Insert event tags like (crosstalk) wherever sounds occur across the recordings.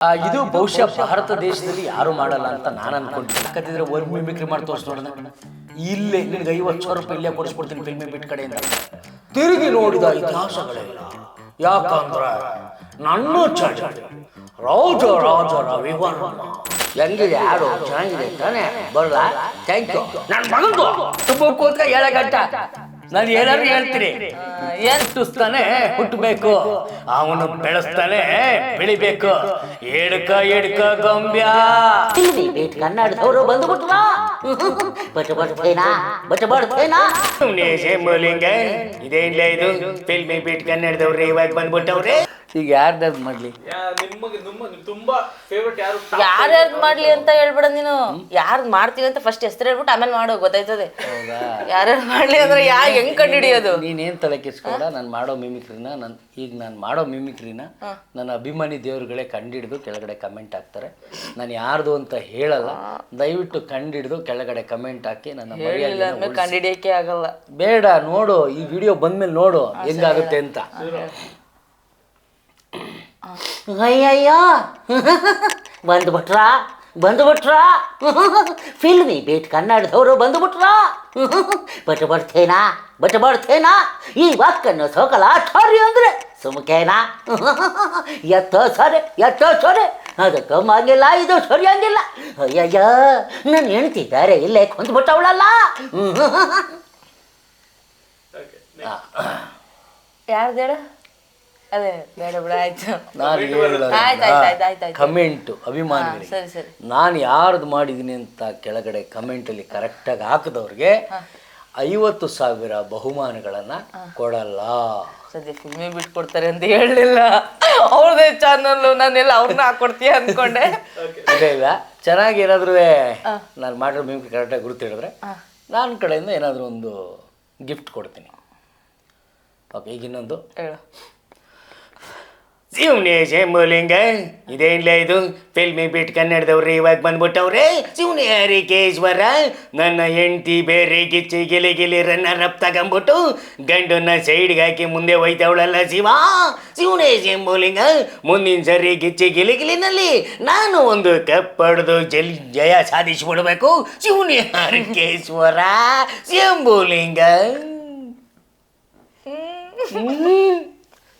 ಇದು ಬಹುಶಃ ಭಾರತ ದೇಶದಲ್ಲಿ ಯಾರು ಮಾಡಲ್ಲ ಅಂತ ನಾನು ಅನ್ಕೊಂಡಿದ್ದೆ ಯಾಕಂತಿದ್ರೆ ವರ್ಕ್ ಮಿಮಿಕ್ರಿ ಮಾಡಿ ತೋರಿಸ್ ನೋಡಿದ ಇಲ್ಲೇ ನಿನಗೆ ಐವತ್ತು ಸಾವಿರ ರೂಪಾಯಿ ಇಲ್ಲೇ ಕೊಡಿಸ್ಕೊಡ್ತೀನಿ ಫಿಲ್ಮಿ ಬಿಟ್ ಕಡೆಯಿಂದ ತಿರುಗಿ ನೋಡಿದ ಇತಿಹಾಸಗಳೆಲ್ಲ. ಯಾಕಂದ್ರೆ ನನ್ನ ಚಟ ರಾಜ ರಾಜ ವಿವರ ಹೆಂಗಿದೆ ಯಾರು ಚೆನ್ನಾಗಿದೆ ತಾನೇ? ಬರಲ್ಲ ಥ್ಯಾಂಕ್ ಯು ನನ್ನ ಮಗಂದು. ತುಂಬ ಕೂತ್ಕ ಏಳ ಗಂಟ. ನಾನು ಏನಾದ್ರು ಹೇಳ್ತೀನಿ. ಏನ್ ಸುಸ್ತಾನೆ ಹುಟ್ಟಬೇಕು ಅವನು ಬೆಳೆಸ್ತಾನೆ ಬೆಳಿಬೇಕು. ಎಡ್ಕ ಎಡ್ಕ ಗೊಂಬ್ಯ. ಬೇಟ್ (laughs) ಕನ್ನಡದವರು ಬಟ್ ಬರ್ತೇನಾ ಮೂಲಂಗ ಇದೇನಿಲ್ಲ ಇದು. ಫಿಲ್ಮಿ ಬಿಟ್ ಕನ್ನಡದವ್ರೆ ಇವಾಗ ಬಂದ್ಬಿಟ್ಟವ್ರೆ. ಈಗ ಯಾರ್ದಾದ್ರು ಮಾಡ್ಲಿ? ನಿಮಗೆ ತುಂಬಾ ಫೇವ್ರೆಟ್ ಯಾರು? ಯಾರ್ಯಾರ್ದು ಮಾಡ್ಲಿ ಅಂತ ಹೇಳ್ಬಿಡ ನೀನು. ಯಾರ್ದು ಮಾಡ್ತೀವಿ ಅಂತ ಫಸ್ಟ್ ಹೆಸರು ಹೇಳ್ಬಿಟ್ಟು ಆಮೇಲೆ ಮಾಡೋ ಗೊತ್ತಾಯ್ತದೆ. ಯಾರ್ಯಾರು ಮಾಡ್ಲಿ ಅಂದ್ರೆ ಯಾ ಹೆಂಗ್ ಕಂಡು ಹಿಡಿಯೋದು ನೀನೇನ್ ತಲೆ ಕೆಸ್ಕೊಡ ನಾನು ಮಾಡೋ ಮಿಮಿಕ್ರಿನ ನನ್ ಈಗ ನಾನು ಮಾಡೋ ಮಿಮಿಕ್ರಿನ ನನ್ನ ಅಭಿಮಾನಿ ದೇವರುಗಳೇ ಕಂಡಿಡಿದು ಕೆಳಗಡೆ ಕಮೆಂಟ್ ಹಾಕ್ತಾರೆ. ನಾನು ಯಾರ್ದು ಅಂತ ಹೇಳಲ್ಲ. ದಯವಿಟ್ಟು ಕಂಡಿಡಿದು ಕೆಳಗಡೆ ಕಮೆಂಟ್ ಹಾಕಿ ನನ್ನ. ಕಂಡಿಡಿಯಕ್ಕೆ ಆಗಲ್ಲ. ಬೇಡ ನೋಡು ಈ ವಿಡಿಯೋ ಬಂದ್ಮೇಲೆ ನೋಡು ಹೆಂಗಾಗುತ್ತೆ ಅಂತ. ಅಯ್ಯಯ್ಯ. ಬಂದ್ಬಿಟ್ರ? ಬಂದ್ಬಿಟ್ರ? ಫಿಲ್ಮಿ ಬೇಟ್ ಕನ್ನಡದವರು ಬಂದ್ಬಿಟ್ರ? ಬಟ್ ಬರ್ತೇನಾ ಬಟ್ ಬರ್ತೇನಾ ಈ ವಾಕನ್ನು ಸೋಕಲ ಆಚಾರ್ಯ ಅಂದ್ರೆ ಸುಮಕೇನಾ? ಎತ್ತೋ ಸರಿ ಎತ್ತೋ ಸರಿ. ಅದಕ್ಕೆ ಕಮ್ಮಾಗಿಲ್ಲ ಇದು ಸರಿಯಾಗಿಲ್ಲ. ಅಯ್ಯಯ್ಯ ನನ್ನ ಹೆಣ್ತಿದ್ದಾರೆ ಇಲ್ಲೇ ಕುಂತ್ಬಿಟ್ಟವಳಲ್ಲ ಯಾರ್ದು ಅದೇ ಬೇಡ ಬಿಡ ಆಯ್ತು. ನಾನು ಆಯ್ತ್ ಆಯ್ತ್ ಆಯ್ತ್ ಆಯ್ತ್ ಆಯ್ತ್. ಕಮೆಂಟ್ ಅಭಿಮಾನಿಗಳಿಗೆ. ಸರಿ ಸರಿ. ನಾನು ಯಾರ್ದು ಮಾಡಿದ್ದೀನಿ ಅಂತ ಕೆಳಗಡೆ ಕಮೆಂಟಲ್ಲಿ ಕರೆಕ್ಟಾಗಿ ಹಾಕಿದವ್ರಿಗೆ ಐವತ್ತು ಸಾವಿರ ಬಹುಮಾನಗಳನ್ನು ಕೊಡಲ್ಲ. ಸದ್ಯ ಫಿಲ್ಮಿ ಬಿಟ್ಕೊಡ್ತಾರೆ ಅಂತ ಹೇಳಲಿಲ್ಲ ಅವ್ರದೇ ಚಾನಲ್ ನಾನೆಲ್ಲ ಅವ್ರನ್ನ ಹಾಕೊಡ್ತೀಯ ಅಂದ್ಕೊಂಡೆ ಅದೇ ಇಲ್ಲ. ಚೆನ್ನಾಗಿ ಏನಾದ್ರೂ ನಾನು ಮಾಡಿರೋ ಮಿಮಿಕ್ರಿ ಕರೆಕ್ಟಾಗಿ ಗುರುತು ಹೇಳಿದ್ರೆ ನನ್ನ ಕಡೆಯಿಂದ ಏನಾದರೂ ಒಂದು ಗಿಫ್ಟ್ ಕೊಡ್ತೀನಿ. ಓಕೆ ಈಗ ಇನ್ನೊಂದು. ಹೇಳು. ಶಿವನೇ ಮೂಲಿಂಗ. ಇದೇನ್ಲ ಇದು? ಫಿಲ್ಮಿ ಬಿಟ್ ಕನ್ನಡದವ್ರಿ ಇವಾಗ ಬಂದ್ಬಿಟ್ಟವ್ರೆ. ಶಿವನೇ ಹರಿಕೇಶ್ವರ. ನನ್ನ ಹೆಂಡತಿ ಬೇರೆ ಗಿಚ್ಚಿ ಗಿಲಿ ಗಿಲಿ ರನ್ನ ರಪ್ ತಗೊಂಬಿಟ್ಟು ಗಂಡನ್ನ ಸೈಡ್ಗೆ ಹಾಕಿ ಮುಂದೆ ಹೋಯ್ತವಳಲ್ಲ ಶಿವ. ಶಿವನೇಶ ಮೂಲಿಂಗ. ಮುಂದಿನ ಸರಿ ಗಿಚ್ಚಿ ಗಿಲಿ ಗಿಲಿನಲ್ಲಿ ನಾನು ಒಂದು ಕಪ್ ಪಡೆದು ಜಲ್ ಜಯ ಸಾಧಿಸಿಬಿಡ್ಬೇಕು. ಶಿವನೇ ಹರಿಕೇಶ್ವರ. ಶಂಭುಲಿಂಗ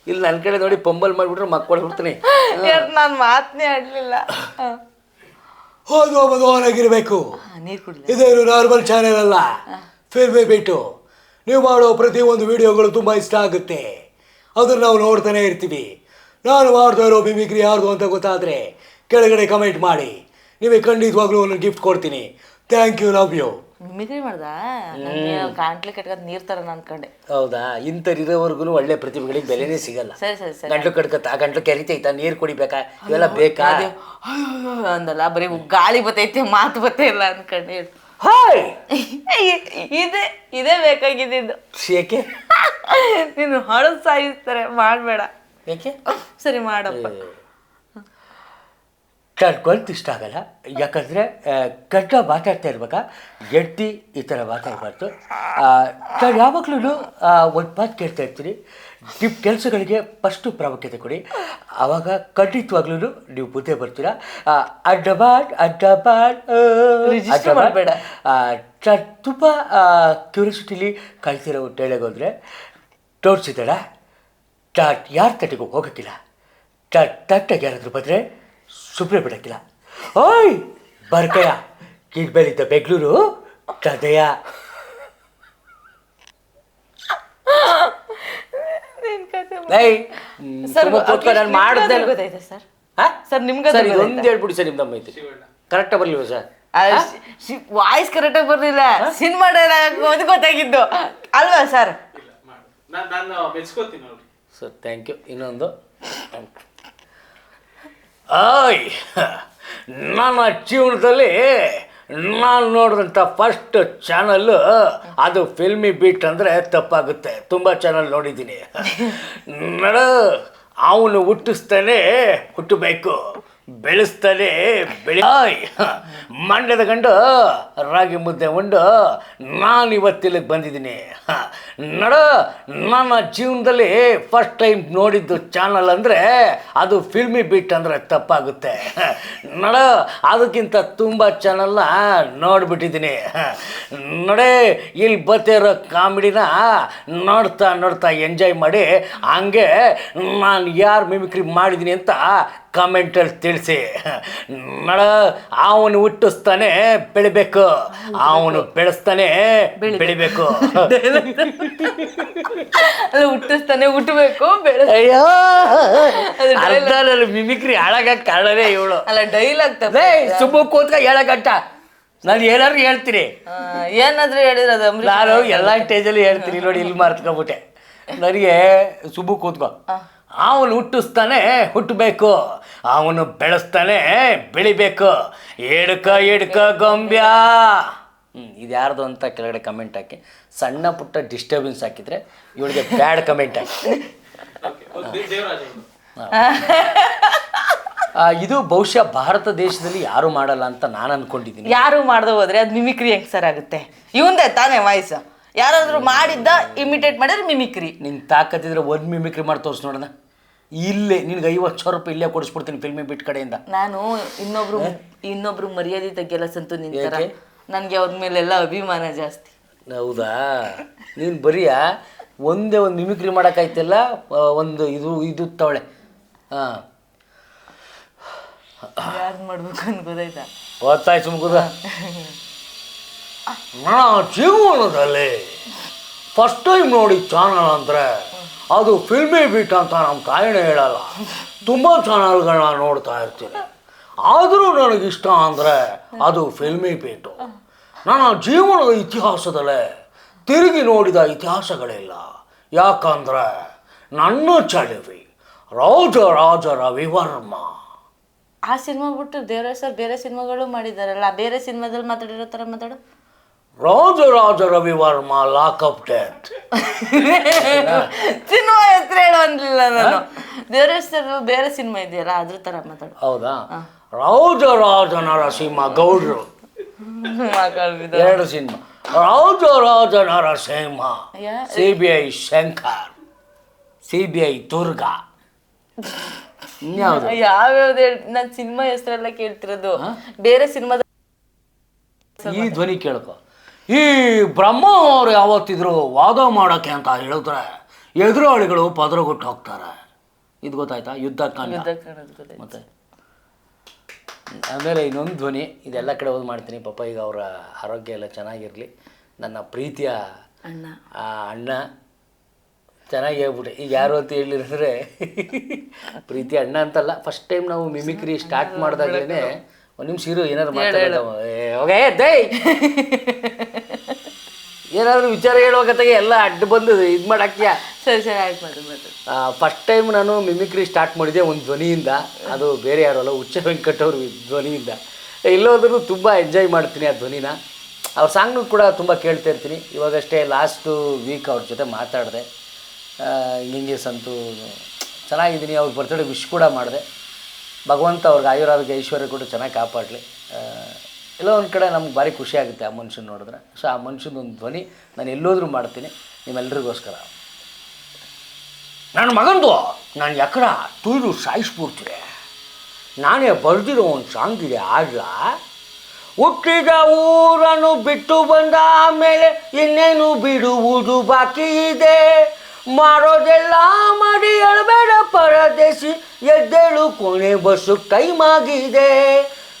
ಇಲ್ಲಿ ನನ್ನ ಕಡೆ ನೋಡಿ ಪೊಂಬಲ್ ಮಾಡಿಬಿಟ್ರೆ ಮಕ್ಕಳು ಬಿಡ್ತೀನಿ. (laughs) ನಾನು ಮಾತನೇ ಆಡ್ಲಿಲ್ಲ. ಹೋಗುವ ಕುಡ್ಲಿ. ಇದೇನು ನಾರ್ಮಲ್ ಚಾನೆಲ್ ಅಲ್ಲ. ಫಿಲ್ಮಿ ಬಿಟ್ಟು ನೀವು ಮಾಡೋ ಪ್ರತಿಯೊಂದು ವಿಡಿಯೋಗಳು ತುಂಬ ಇಷ್ಟ ಆಗುತ್ತೆ. ಅದನ್ನು ನಾವು ನೋಡ್ತಾನೆ ಇರ್ತೀವಿ. ನಾನು ಮಾಡ್ತಾ ಇರೋ ಮಿಮಿಕ್ರಿ ಯಾರ್ದು ಅಂತ ಗೊತ್ತಾದರೆ ಕೆಳಗಡೆ ಕಮೆಂಟ್ ಮಾಡಿ. ನಿಮಗೆ ಖಂಡಿತವಾಗ್ಲೂ ಒಂದು ಗಿಫ್ಟ್ ಕೊಡ್ತೀನಿ. Thank you love you mimicry ಮಾಡ್ದ? ಕಾಂಟ್ಲಿ ಕಟ್ಕೊಂಡ್ ನೀರ್ ತರ ಅನ್ಕೊಂಡೆ. ಹೌದಾ? ಇಂಥರಿರೋವರೆಗೂ ಒಳ್ಳೆ ಪ್ರತಿಭೆಗಳಿಗೆ ಬೆಲೆನೇ ಸಿಗಲ್ಲ. ಸರಿ ಸರಿ ಸರಿ. ಗಂಟ್ಲು ಕಟ್ಕತ್ತ ಆ ಗಂಟ್ಲು ಕೆರಿತೈತಾ ನೀರು ಕುಡಿಬೇಕಾ? ಇವೆಲ್ಲ ಬೇಕಾ? ಅಂದಲ್ಲ ಬರೀ ಗಾಳಿ ಬತ್ತೈತೆ ಮಾತು ಬತ್ತೇ ಇಲ್ಲ ಅನ್ಕೊಂಡೆ. ಹಾಯ್! ಇದೇ ಇದೇ ಬೇಕಾಗಿದ್ದು ಏಕೆ? ನೀನು ಹೊಡೆದು ಸಾಯಿಸ್ತಾರೆ ಮಾಡಬೇಡ. ಏಕೆ? ಸರಿ ಮಾಡಪ್ಪ. ತಡ್ಕೊಳ್ತು ಇಷ್ಟ ಆಗಲ್ಲ. ಯಾಕಂದರೆ ಗಡ್ಡ ಮಾತಾಡ್ತಾ ಇರ್ಬೇಕ ಎಡ್ತಿ ಈ ಥರ ಮಾತಾಡಬಾರ್ದು. ನಾನು ಯಾವಾಗಲೂ ಒಂದು ಮಾತು ಕೇಳ್ತಾ ಇರ್ತೀನಿ. ನಿಮ್ಮ ಕೆಲಸಗಳಿಗೆ ಫಸ್ಟು ಪ್ರಾಮುಖ್ಯತೆ ಕೊಡಿ. ಆವಾಗ ಖಂಡಿತವಾಗ್ಲೂ ನೀವು ಮುಂದೆ ಬರ್ತೀರಾ. ಅಡ್ಡಬಾಡ್ ಅಡ್ಡಬಾಡ್. ಮಾಡ್ಬೇಡ. ತುಂಬ ಕ್ಯೂರಿಯಾಸಿಟಿಲಿ ಕಳ್ತಿರೋ ಡೈಲಾಗ್ ಅಂದರೆ ತೋರಿಸಿದಳ ಟಾಟ್ ಯಾರ ತಟ್ಟಿಗೂ ಹೋಗೋಕ್ಕಿಲ್ಲ. ಟಾಟ್ ತಟ್ಟಾಗಿ ಯಾರಾದರೂ ಬಂದರೆ ಸುಮ್ಮನೆ ಬಿಡಕ್ಕಿಲ್ಲ ಓಯ್ ಬರ್ಕಯ ಕಿಡ್ಬೇಲಿದ್ದ ಬೆಂಗಳೂರು ತದಯ ನಿನ್ ಕತೆ ಲೈ ಸರ್ ನಾನು ಮಾಡಿದೆ ಗೊತ್ತಾಯ್ತಾ ಸರ್? ಸರ್, ನಿಮ್ಗೆ ಸರ್? ಇದೊಂದು ಹೇಳ್ಬಿಡಿ ಸರ್ ನಿಮ್ದು ಐತಿ ಕರೆಕ್ಟಾಗಿ ಬರಲಿಲ್ಲ ಸರ್? ವಾಯ್ಸ್ ಕರೆಕ್ಟಾಗಿ ಬರ್ಲಿಲ್ಲ. ಸಿನಿಮಾ ಡೈಲಾಗ್ ಅದು ಗೊತ್ತಾಗಿದ್ದು. ಅಲ್ವಾ ಸರ್? ನಾನು ಮೆಚ್ಕೋತೀನಿ ಸರ್ ಥ್ಯಾಂಕ್ ಯು ಇನ್ನೊಂದು. ಆಯ್ ನನ್ನ ಜೀವನದಲ್ಲಿ ನಾನು ನೋಡಿದಂಥ ಫಸ್ಟ್ ಚಾನಲ್ಲು ಅದು ಫಿಲ್ಮಿ ಬೀಟ್ ಅಂದರೆ ತಪ್ಪಾಗುತ್ತೆ. ತುಂಬ ಚಾನಲ್ ನೋಡಿದ್ದೀನಿ. ನಡ, ಅವನು ಹುಟ್ಟಿಸ್ತಾನೆ ಹುಟ್ಟಬೇಕು. ಬೆಳೆಸ್ತಾನೆ ಬೆಳೆ! ಮಂಡ್ಯದ ಗಂಡು ರಾಗಿ ಮುದ್ದೆ ಉಂಡು. ನಾನು ಇವತ್ತಿಲ್ಲಿಗೆ ಬಂದಿದ್ದೀನಿ. ನಡ, ನನ್ನ ಜೀವನದಲ್ಲಿ ಫಸ್ಟ್ ಟೈಮ್ ನೋಡಿದ್ದು ಚಾನಲ್ ಅಂದರೆ ಅದು ಫಿಲ್ಮಿ ಬೀಟ್ ಅಂದರೆ ತಪ್ಪಾಗುತ್ತೆ. ನಡ, ಅದಕ್ಕಿಂತ ತುಂಬ ಚಾನಲ್ನ ನೋಡಿಬಿಟ್ಟಿದ್ದೀನಿ. ನಡೆ ಇಲ್ಲಿ ಬರ್ತಿರೋ ಕಾಮಿಡಿನ ನೋಡ್ತಾ ನೋಡ್ತಾ ಎಂಜಾಯ್ ಮಾಡಿ ಹಂಗೆ ನಾನು ಯಾರು ಮಿಮಿಕ್ರಿ ಮಾಡಿದ್ದೀನಿ ಅಂತ ಕಮೆಂಟಲ್ಲಿ ತಿಳಿಸಿ. ನಡ ಅವನು ಹುಟ್ಟಿಸ್ತಾನೆ ಬೆಳಿಬೇಕು. ಅವನು ಬೆಳೆಸ್ತಾನೆ ಬೆಳಿಬೇಕು. (laughs) ಅಲ್ಲ ಹುಟ್ಟಿಸ್ತಾನೆ ಹುಟ್ಟಬೇಕು ಅಯ್ಯೋ ಅದು ಅರ್ಧ ನನ್ನ ಮಿಮಿಕ್ರಿ ಹಾಳಾಗಕ್ಕೆ ಕಾರಣನೇ ಇವಳು. ಅಲ್ಲ ಡೈಲಾಗ್ ಆಗ್ತದೆ ಸುಮ್ಮ ಕೂತ್ಕ ಹೇಳಗಂಟ ನಾನು ಏನಾದ್ರು ಹೇಳ್ತೀನಿ. ಏನಾದ್ರೂ ಹೇಳಿರೋದು ನಾನು ಎಲ್ಲ ಸ್ಟೇಜಲ್ಲಿ ಹೇಳ್ತೀನಿ ನೋಡಿ ಇಲ್ಲಿ ಮಾರ್ತ್ಕೊಬಿಟ್ಟೆ ನನಗೆ ಸುಬ್ಬು ಕೂತ್ಕೋ ಅವನು ಹುಟ್ಟಿಸ್ತಾನೆ ಹುಟ್ಟಬೇಕು. ಅವನು ಬೆಳೆಸ್ತಾನೆ ಬೆಳಿಬೇಕು. ಎಡ್ಕ ಎಡ್ಕ ಗೊಂಬ್ಯ. ಹ್ಞೂ ಇದು ಯಾರ್ದು ಅಂತ ಕೆಳಗಡೆ ಕಮೆಂಟ್ ಹಾಕಿ. ಸಣ್ಣ ಪುಟ್ಟ ಡಿಸ್ಟರ್ಬೆನ್ಸ್ ಹಾಕಿದ್ರೆ ಇವಳಿಗೆ ಬ್ಯಾಡ್ ಕಮೆಂಟ್ ಹಾಕಿ. ಇದು ಬಹುಶಃ ಭಾರತ ದೇಶದಲ್ಲಿ ಯಾರು ಮಾಡಲ್ಲ ಅಂತ ನಾನು ಅನ್ಕೊಂಡಿದ್ದೀನಿ. ಯಾರು ಮಾಡ್ದೆ ಹೋದ್ರೆ ಅದು ಮಿಮಿಕ್ರಿ ಹೆಂಗ್ ಸರ್ ಆಗುತ್ತೆ? ಇವಂದೇ ತಾನೇ ವಾಯ್ಸ್ ಯಾರಾದ್ರೂ ಮಾಡಿದ್ದ ಇಮಿಟೇಟ್ ಮಾಡಿದ್ರೆ ಮಿಮಿಕ್ರಿ ನಿನ್ ತಾಕತ್ತಿದ್ರೆ ಒಂದು ಮಿಮಿಕ್ರಿ ಮಾಡಿ ತೋರಿಸ್ ನೋಡೋಣ. ಇಲ್ಲೇ ನಿನ್ಗೆ ಐವತ್ತು ಸಾವಿರ ರೂಪಾಯಿ ಇಲ್ಲೇ ಕೊಡಿಸ್ಬಿಡ್ತೀನಿ ಫಿಲ್ಮಿ ಬಿಟ್ ಕಡೆಯಿಂದ. ನಾನು ಇನ್ನೊಬ್ರು ಇನ್ನೊಬ್ರು ಮರ್ಯಾದೆ ತೆಗಿಯಲ್ಲ ಸಂತು ನಿಂತರ ನನಗೆ ನನ್ಗೆ ಅವ್ರ ಮೇಲೆಲ್ಲ ಅಭಿಮಾನ ಜಾಸ್ತಿ. ಹೌದಾ? ನೀನು ಬರೀಯ? ಒಂದೇ ಒಂದು ಮಿಮಿಕ್ರಿ ಮಾಡೋಕ್ಕಾಯ್ತಲ್ಲ ಒಂದು ಇದು ಇದು ತವಳೆ. ಹಾಂ ಯಾರು ಮಾಡ್ಬೇಕು ಅಂತ ಗೊತ್ತಾಯ್ತಾ? ಗೊತ್ತಾಯ್ತು ಸುಮ್ಕುದ ನಾ ಜೀವನದಲ್ಲಿ ಫಸ್ಟ್ ಟೈಮ್ ನೋಡಿ ಚಾನಲ್ ಅಂದರೆ ಅದು ಫಿಲ್ಮಿ ಬೀಟ್ ಅಂತ ನಮ್ಮ ತಾಯಿನೇ ಹೇಳಲ್ಲ. ತುಂಬ ಚಾನಲ್ಗಳನ್ನ ನೋಡ್ತಾ ಇರ್ತೀನಿ. ಆದರೂ ನನಗಿಷ್ಟ ಅಂದರೆ ಅದು ಫಿಲ್ಮಿ ಬೀಟು ನನ್ನ ಜೀವನದ ಇತಿಹಾಸದಲ್ಲೇ ತಿರುಗಿ ನೋಡಿದ ಇತಿಹಾಸಗಳಿಲ್ಲ. ಯಾಕಂದ್ರೆ ನನ್ನ ಚಳಿವಿ ರಾಜ ರಾಜ ರವಿವರ್ಮ ಆ ಸಿನಿಮಾ ಬಿಟ್ಟು ದೇವರಾಜ್ ಸರ್ ಬೇರೆ ಸಿನಿಮಾಗಳು ಮಾಡಿದಾರಲ್ಲ, ಬೇರೆ ಸಿನಿಮಾದಲ್ಲಿ ಮಾತಾಡಿರೋ ಥರ ಮಾತಾಡು. ರಾಜ ರಾಜ ರವಿವರ್ಮ ಅಪ್ ಡೆತ್ (laughs) ಸಿನಿಮಾ ಹೆಸರು ಹೇಳು ಅನ್ಲಿಲ್ಲ ನಾನು. ಬೇರೆ ಹೆಸರು ಬೇರೆ ಸಿನಿಮಾ ಇದೆಯಲ್ಲ ಅದ್ರ ಥರ ಮಾತಾಡು. ಹೌದಾ? ರಾಜ ರಾಜ ನರಸಿಂಹ ಗೌಡ್ರು. ಎರಡು cinema. Raja Raja Narasimha C B I Shankar C B I Durga. (laughs) ಯಾವ್ಯಾವ್ದು ಹೇಳಿ ನಾನು ಸಿನಿಮಾ ಹೆಸರೆಲ್ಲ ಕೇಳ್ತಿರೋದು. ಬೇರೆ ಸಿನಿಮಾದ ಈ ಧ್ವನಿ ಕೇಳ್ಕೊ. ಈ ಬ್ರಹ್ಮ ಅವರು ಯಾವತ್ತಿದ್ರು ವಾದ ಮಾಡೋಕ್ಕೆ ಅಂತ ಹೇಳಿದ್ರೆ ಎದುರಾಳಿಗಳು ಪದರಗೊಟ್ಟು ಹೋಗ್ತಾರೆ. ಇದು ಗೊತ್ತಾಯ್ತಾ? ಯುದ್ಧ ಕಾಣ ಮತ್ತೆ? ಆಮೇಲೆ ಇನ್ನೊಂದು ಧ್ವನಿ. ಇದೆಲ್ಲ ಕಡೆ ಹೋಗಿ ಮಾಡ್ತೀನಿ. ಪಾಪ ಈಗ ಅವರ ಆರೋಗ್ಯ ಎಲ್ಲ ಚೆನ್ನಾಗಿರಲಿ. ನನ್ನ ಪ್ರೀತಿಯ ಅಣ್ಣ. ಆ ಅಣ್ಣ ಚೆನ್ನಾಗಿ ಹೇಳ್ಬಿಟ್ಟೆ ಈಗ ಯಾರು ಅಂತ ಹೇಳಿದ್ರೆ ಪ್ರೀತಿ ಅಣ್ಣ ಅಂತಲ್ಲ. ಫಸ್ಟ್ ಟೈಮ್ ನಾವು ಮಿಮಿಕ್ರಿ ಸ್ಟಾರ್ಟ್ ಮಾಡಿದಾಗಲೇ ಒಂದು ನಿಮಿಷ ಇರು ಏನಾದ್ರು ಮಾತಾಡೋದು. ಏ (laughs) ಏನಾದ್ರು ವಿಚಾರ ಹೇಳುವಾಗತ್ತಾಗೆ ಎಲ್ಲ ಅಡ್ಡ ಬಂದು ಇದು ಮಾಡಾಕ್ತೀಯ ಸರಿ ಸರಿ ಆಯ್ತು ಮತ್ತೆ ಮತ್ತೆ ಫಸ್ಟ್ ಟೈಮ್ ನಾನು ಮಿಮಿಕ್ರಿ ಸ್ಟಾರ್ಟ್ ಮಾಡಿದೆ ಒಂದು ಧ್ವನಿಯಿಂದ. ಅದು ಬೇರೆ ಯಾರು ಅಲ್ಲ ಹುಚ್ಚ ವೆಂಕಟ್ ಅವ್ರ ಧ್ವನಿಯಿಂದ. ಎಲ್ಲೋದ್ರೂ ತುಂಬ ಎಂಜಾಯ್ ಮಾಡ್ತೀನಿ ಆ ಧ್ವನಿನ. ಅವ್ರ ಸಾಂಗ್ನು ಕೂಡ ತುಂಬ ಕೇಳ್ತಾ ಇರ್ತೀನಿ. ಇವಾಗಷ್ಟೇ ಲಾಸ್ಟು ವೀಕ್ ಅವ್ರ ಜೊತೆ ಮಾತಾಡಿದೆ. ಹಿಂಗೆ ಸಂತು ಚೆನ್ನಾಗಿದ್ದೀನಿ ಅವ್ರ ಬರ್ತಡೇ ವಿಶ್ ಕೂಡ ಮಾಡಿದೆ. ಭಗವಂತ ಅವ್ರಿಗೆ ಆಯುರಾರೋಗ್ಯ ಐಶ್ವರ್ಯ ಕೂಡ ಚೆನ್ನಾಗಿ ಕಾಪಾಡಲಿ. ಎಲ್ಲೋ ಒಂದು ಕಡೆ ನಮ್ಗೆ ಭಾರಿ ಖುಷಿ ಆಗುತ್ತೆ ಆ ಮನುಷ್ಯನ ನೋಡಿದ್ರೆ. ಸೊ ಆ ಮನುಷ್ಯನ ಒಂದು ಧ್ವನಿ ನಾನು ಎಲ್ಲೋದ್ರೂ ಮಾಡ್ತೀನಿ ನಿಮ್ಮೆಲ್ಲರಿಗೋಸ್ಕರ ನನ್ನ ಮಗಂದು, ನಾನು ಎಕಡ ತುಯ್ದು ಸಾಯಿಸ್ಬಿಡ್ತೀರಿ ನಾನೇ ಬರೆದಿರೋ ಒಂದು ಸಾಂಗ್ ಇದೆ ಆಗ ಹುಟ್ಟಿದ ಊರನ್ನು ಬಿಟ್ಟು ಬಂದ ಆಮೇಲೆ ಇನ್ನೇನು ಬಿಡುವುದು ಬಾಕಿ ಇದೆ? ಮಾಡೋದೆಲ್ಲ ಮಾಡಿ ಅಳಬೇಡ ಪರದೇಶಿ ಎದ್ದೇಳು, ಕೊನೆ ಬಸ್ಸು ಟೈಮ್ ಆಗಿದೆ.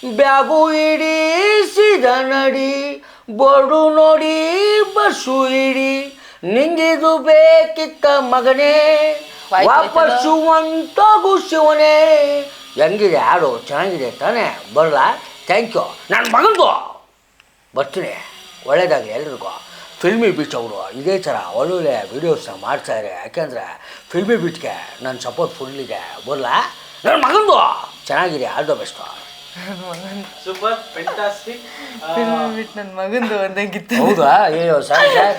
ಬ್ಯಾಗು ಇಡೀಸಿದ ನಡಿ ಬಡು ನೋಡಿ ಬಸ್ಸು ಇಡಿ. ನಿಂಗಿದು ಬೇಕಿತ್ತ ಮಗನೇ ವಾಪಸ್ಸು ಅಂತ ಶಿವನೇ. ಹೆಂಗಿದೆ ಹಾಡು? ಚೆನ್ನಾಗಿದೆ ತಾನೇ? ಬರಲ್ಲ ಥ್ಯಾಂಕ್ ಯು ನನ್ನ ಮಗಂದು. ಬರ್ತೀನಿ. ಒಳ್ಳೇದಾಗಲಿ ಎಲ್ರಿಗೂ. ಫಿಲ್ಮಿ ಬೀಚ್ ಅವರು ಇದೇ ಥರ ಒಳ್ಳೊಳ್ಳೆ ವೀಡಿಯೋಸ್ನ ಮಾಡ್ತಾರೆ ಯಾಕೆಂದರೆ ಫಿಲ್ಮಿ ಬೀಚ್ಗೆ ನನ್ನ ಸಪೋರ್ಟ್ ಫುಲ್ ಇದೆ. ಬರಲ್ಲ ನನ್ನ ಮಗಂದು. ಚೆನ್ನಾಗಿದೆ. All the best super fantastic film ಬಿಟ್ಟು ನನ್ನ ಮಗಂದು ಒಂದಂಗಿತ್ತು. ಹೌದಾ? ಅಯ್ಯೋ ಸಾರಿ ಸರ್.